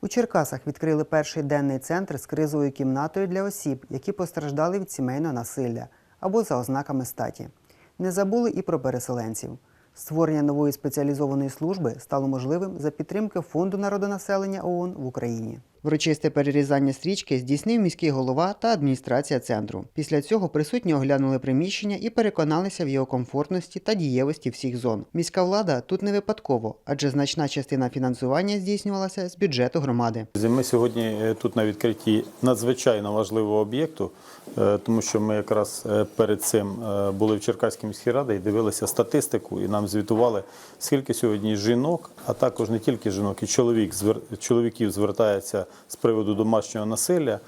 У Черкасах відкрили перший денний центр з кризовою кімнатою для осіб, які постраждали від сімейного насилля або за ознаками статі. Не забули і про переселенців. Створення нової спеціалізованої служби стало можливим за підтримки Фонду народонаселення ООН в Україні. Врочисте перерізання стрічки здійснив міський голова та адміністрація центру. Після цього присутні оглянули приміщення і переконалися в його комфортності та дієвості всіх зон. Міська влада тут не випадково, адже значна частина фінансування здійснювалася з бюджету громади. Ми сьогодні е, тут на відкритті надзвичайно важливого об'єкту, е, тому що ми якраз е, перед цим були в Черкаській міській раді і дивилися статистику, і нам звітували, скільки сьогодні жінок, а також не тільки жінок, і чоловік, чоловіків звертається з приводу домашнього насилля.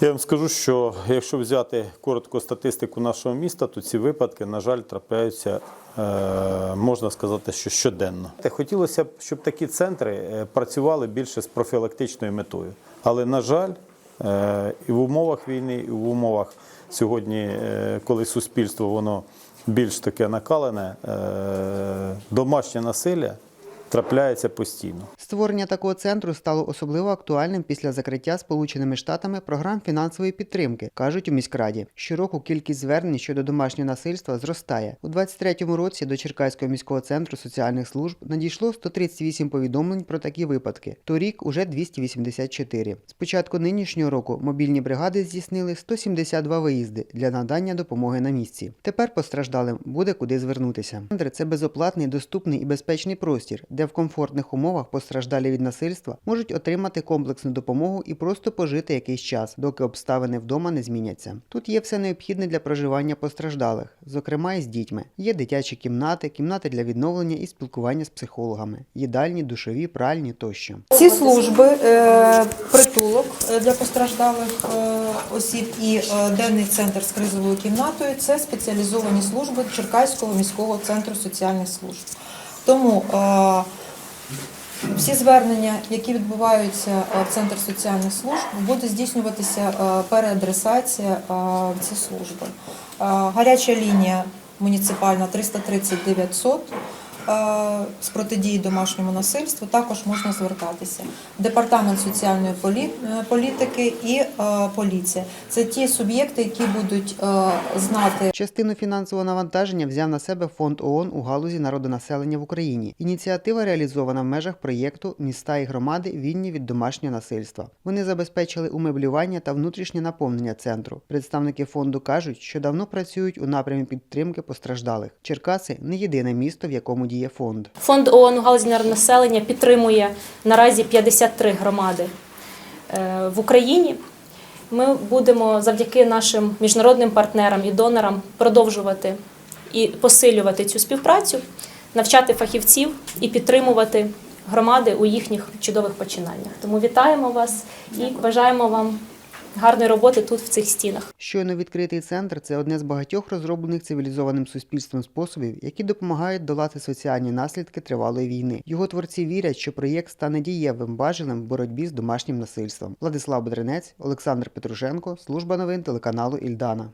Я вам скажу, що якщо взяти коротко статистику нашого міста, то ці випадки, на жаль, трапляються, е, можна сказати, що щоденно. Хотілося б, щоб такі центри е, працювали більше з профілактичною метою. Але, на жаль, е, і в умовах війни, і в умовах сьогодні, коли суспільство воно більш таке накалене, домашнє насилля трапляється постійно. Створення такого центру стало особливо актуальним після закриття Сполученими Штатами програм фінансової підтримки, кажуть у міськраді. Щороку кількість звернень щодо домашнього насильства зростає. У 23-му році до Черкаського міського центру соціальних служб надійшло 138 повідомлень про такі випадки. Торік уже 284. З початку нинішнього року мобільні бригади здійснили 172 виїзди для надання допомоги на місці. Тепер постраждалим буде куди звернутися. Центр це безоплатний, доступний і безпечний простір, де в комфортних умовах постраждалі від насильства можуть отримати комплексну допомогу і просто пожити якийсь час, доки обставини вдома не зміняться. Тут є все необхідне для проживання постраждалих, зокрема і з дітьми. Є дитячі кімнати, кімнати для відновлення і спілкування з психологами, їдальні, душові, пральні тощо. Ці служби е, притулок е, для постраждалих е, осіб і денний центр з кризовою кімнатою це спеціалізовані служби Черкаського міського центру соціальних служб. Тому всі звернення, які відбуваються в центр соціальних служб, буде здійснюватися переадресація в ці служби. Гаряча лінія муніципальна 330 900 е, з протидії домашньому насильству також можна звертатися. Департамент соціальної е, політики і е, поліція це ті суб'єкти, які будуть е, знати Частину фінансового навантаження взяв на себе фонд ООН у галузі народонаселення в Україні. Ініціатива реалізована в межах проєкту Міста і громади вільні від домашнього насильства. Вони забезпечили умеблювання та внутрішнє наповнення центру. Представники фонду кажуть, що давно працюють у напрямі підтримки постраждалих. Черкаси не єдине місто, в якому діє фонд. Фонд ООН у галузі населення підтримує наразі 53 громади е, в Україні. Ми будемо завдяки нашим міжнародним партнерам і донорам продовжувати і посилювати цю співпрацю, навчати фахівців і підтримувати громади у їхніх чудових починаннях. Тому вітаємо вас і бажаємо вам гарної роботи тут, в цих стінах. Щойно відкритий центр це одне з багатьох розроблених цивілізованим суспільством способів, які допомагають долати соціальні наслідки тривалої війни. Його творці вірять, що проєкт стане дієвим важелем в боротьбі з домашнім насильством. Владислав Бедренець, Олександр Петрушенко, служба новин телеканалу Ільдана.